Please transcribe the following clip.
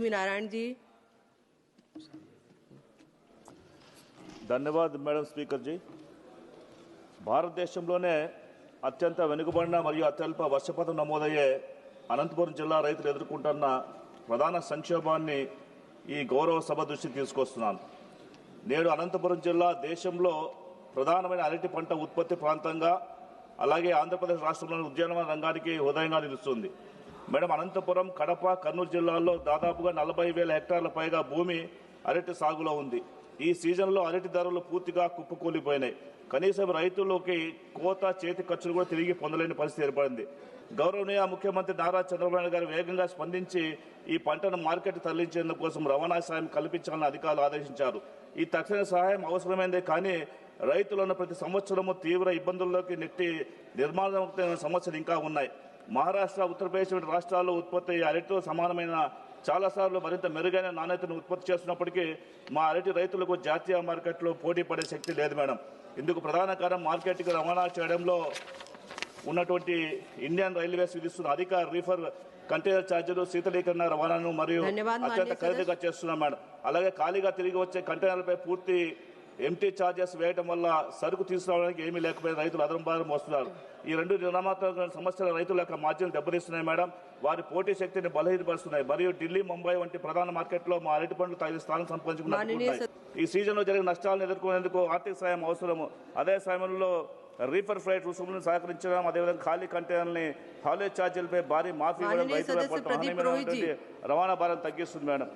Lakshmi Narayan ji ధన్యవాద్ madam speaker ji భారతదేశంలోనే అత్యంత వెనుకబడిన మరియు అత్యల్ప వర్షపాతం నమోదయ్యే అనంతపురం జిల్లా రైతులు ఎదుర్కొంటున్న ప్రధాన సంక్షోభాన్ని ఈ గౌరవ సభ దృష్టికి తీసుకొస్తున్నాను నేడు అనంతపురం జిల్లా దేశంలో ప్రధానమైన అరటి పంట ఉత్పత్తి ప్రాంతంగా అలాగే ఆంధ్రప్రదేశ్ రాష్ట్రంలోని ఉద్యానవన రంగానికి హృదయంగా నిలుస్తుంది మేడం అనంతపురం కడప కర్నూలు జిల్లాల్లో దాదాపుగా నలభై వేల హెక్టార్ల పైగా భూమి అరటి సాగులో ఉంది. ఈ సీజన్లో అరటి ధరలు పూర్తిగా కుప్పకూలిపోయినాయి. కనీసం రైతులకి కోత చేతి ఖర్చులు కూడా తిరిగి పొందలేని పరిస్థితి ఏర్పడింది. గౌరవనీయ ముఖ్యమంత్రి నారా చంద్రబాబు గారు వేగంగా స్పందించి ఈ పంటను మార్కెట్ తరలించేందుకు కోసం రవాణా సాయం కల్పించాలని అధికారులు ఆదేశించారు. ఈ తక్షణ సహాయం అవసరమైందే కానీ రైతులను ప్రతి సంవత్సరము తీవ్ర ఇబ్బందుల్లోకి నెట్టి నిర్మాణమైన సమస్యలు ఇంకా ఉన్నాయి. మహారాష్ట్ర ఉత్తరప్రదేశ్ వంటి రాష్ట్రాల్లో ఉత్పత్తి అయ్యే అరటితో సమానమైన చాలాసార్లు మరింత మెరుగైన నాణ్యతను ఉత్పత్తి చేస్తున్నప్పటికీ మా అరటి రైతులకు జాతీయ మార్కెట్లో పోటీ పడే శక్తి లేదు మేడం. ఇందుకు ప్రధాన కారణం మార్కెట్కి రవాణా చేయడంలో ఉన్నటువంటి ఇండియన్ రైల్వేస్ విధిస్తున్న అధిక రీఫర్ కంటైనర్ ఛార్జీలు శీతలీకరణ రవాణాను మరియు అత్యంత ఖరీదుగా చేస్తున్నాం మేడం. అలాగే ఖాళీగా తిరిగి వచ్చే కంటైనర్లపై పూర్తి ఎంటీ ఛార్జెస్ వేయడం వల్ల సరుకు తీసుకురావడానికి ఏమీ లేకపోయినా రైతులు అదనం భారం వస్తున్నారు ఈ రెండు నిర్మాణాత్మక సమస్యలు రైతుల యొక్క మార్జిన్ దెబ్బతీస్తున్నాయి మేడం. వారి పోటీ శక్తిని బలహీనపరుస్తున్నాయి. మరియు ఢిల్లీ ముంబై వంటి ప్రధాన మార్కెట్లో మా అరటి పండ్లు తగిన స్థానం సంపాదించుకున్నాయి ఈ సీజన్లో జరిగిన నష్టాలను ఎదుర్కొనేందుకు ఆర్థిక సాయం అవసరము. అదే సమయంలో రీఫర్ ఫ్లైట్ రుసుములను సహకరించడం అదేవిధంగా ఖాళీ కంటైనర్ని హాలేజ్ ఛార్జీలపై భారీ మాఫీ ఇవ్వడం రైతుల రవాణా భారం తగ్గిస్తుంది మేడం.